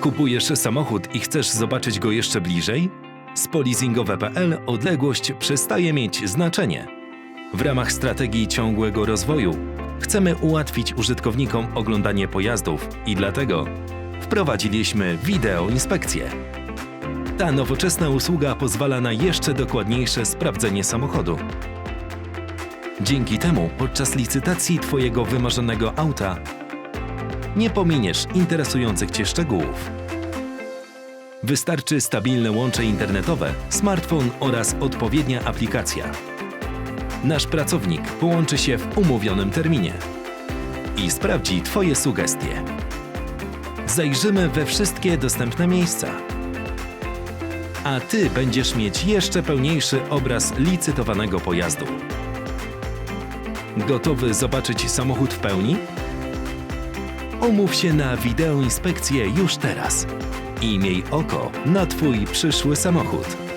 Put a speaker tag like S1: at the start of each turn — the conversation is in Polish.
S1: Kupujesz samochód i chcesz zobaczyć go jeszcze bliżej? Z polizingowe.pl odległość przestaje mieć znaczenie. W ramach strategii ciągłego rozwoju chcemy ułatwić użytkownikom oglądanie pojazdów i dlatego wprowadziliśmy wideo inspekcję. Ta nowoczesna usługa pozwala na jeszcze dokładniejsze sprawdzenie samochodu. Dzięki temu podczas licytacji Twojego wymarzonego auta nie pominiesz interesujących Cię szczegółów. Wystarczy stabilne łącze internetowe, smartfon oraz odpowiednia aplikacja. Nasz pracownik połączy się w umówionym terminie i sprawdzi Twoje sugestie. Zajrzymy we wszystkie dostępne miejsca. A Ty będziesz mieć jeszcze pełniejszy obraz licytowanego pojazdu. Gotowy zobaczyć samochód w pełni? Umów się na wideoinspekcję już teraz i miej oko na Twój przyszły samochód.